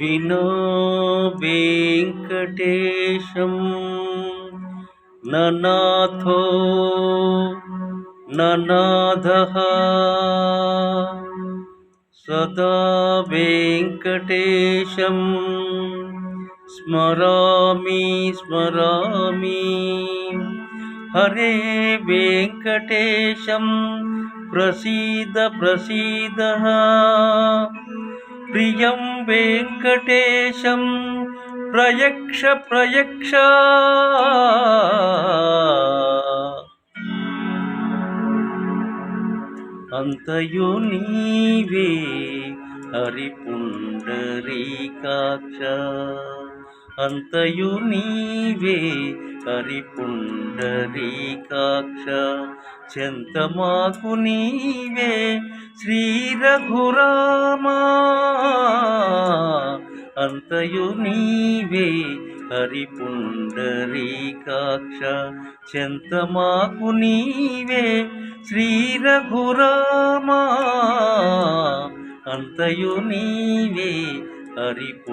विनोवेङ्कटेशं वेङ्कटेशं न नाथो न नाथः सदा वेङ्कटेशं स्मरामि स्मरामि। हरे वेङ्कटेशं प्रसीद प्रसीदः। ప్రియం వెంకటేశం ప్రయక్ష ప్రయక్ష. అంతయు నీవే హరిపుండరీకాక్ష. అంతయు నీవే హరిపుండరీకాక్ష. చెంతమాకు నీవే శ్రీ రఘురామా. అంతయు నీవే హరిపుండరీకాక్ష చెంతమాకు నీవే శ్రీ రఘురామా అంతయు నీవే హరిపుండరీకాక్ష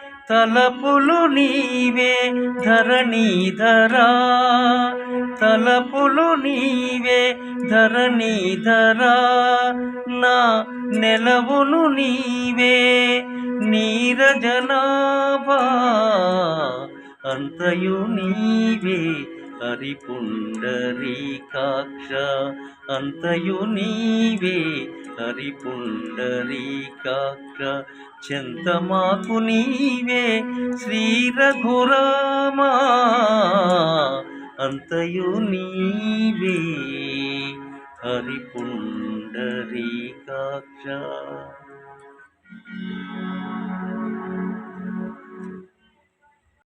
తలపులు నీవే ధరణీధరా తలపులు నీవే ధరణీధరా నా నెలవును నీవే నీరజనాభా అంతయు నీవే హరిపుండరీకాక్ష అంతయు నీవే హరిపుండరీకాక్ష చెంతమాకు నీవే శ్రీ రఘురామా అంతయు నీవే హరిపుండరీకాక్ష.